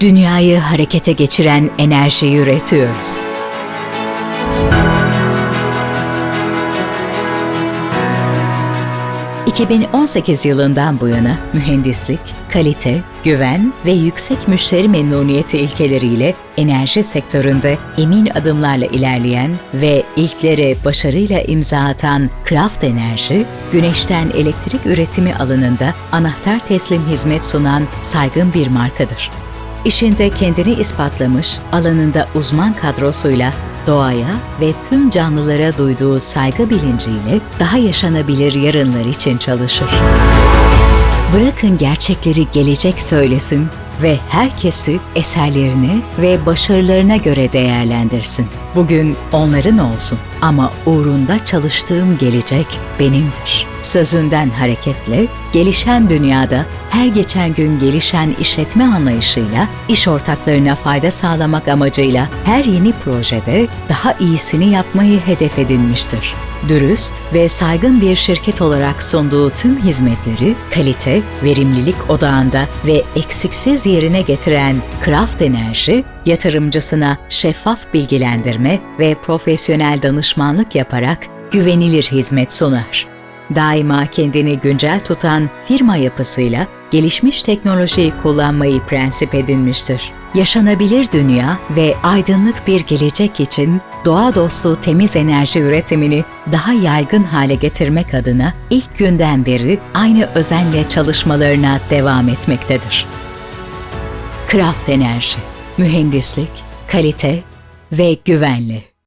dünyayı harekete geçiren enerjiyi üretiyoruz. ...2018 yılından bu yana mühendislik, kalite, güven ve yüksek müşteri memnuniyeti ilkeleriyle enerji sektöründe emin adımlarla ilerleyen ve ilklere başarıyla imza atan Kraft Enerji, güneşten elektrik üretimi alanında anahtar teslim hizmet sunan saygın bir markadır. İşinde kendini ispatlamış, alanında uzman kadrosuyla doğaya ve tüm canlılara duyduğu saygı bilinciyle daha yaşanabilir yarınlar için çalışır. Bırakın gerçekleri gelecek söylesin ve herkesi eserlerine ve başarılarına göre değerlendirsin. Bugün onların olsun ama uğrunda çalıştığım gelecek benimdir. Sözünden hareketle gelişen dünyada her geçen gün gelişen işletme anlayışıyla iş ortaklarına fayda sağlamak amacıyla her yeni projede daha iyisini yapmayı hedef edinmiştir dürüst ve saygın bir şirket olarak sunduğu tüm hizmetleri kalite, verimlilik odağında ve eksiksiz yerine getiren Kraft Enerji, yatırımcısına şeffaf bilgilendirme ve profesyonel danışmanlık yaparak güvenilir hizmet sunar. Daima kendini güncel tutan firma yapısıyla gelişmiş teknolojiyi kullanmayı prensip edinmiştir. Yaşanabilir dünya ve aydınlık bir gelecek için doğa dostu temiz enerji üretimini daha yaygın hale getirmek adına ilk günden beri aynı özenle çalışmalarına devam etmektedir. Kraft Enerji, mühendislik, kalite ve güvenli.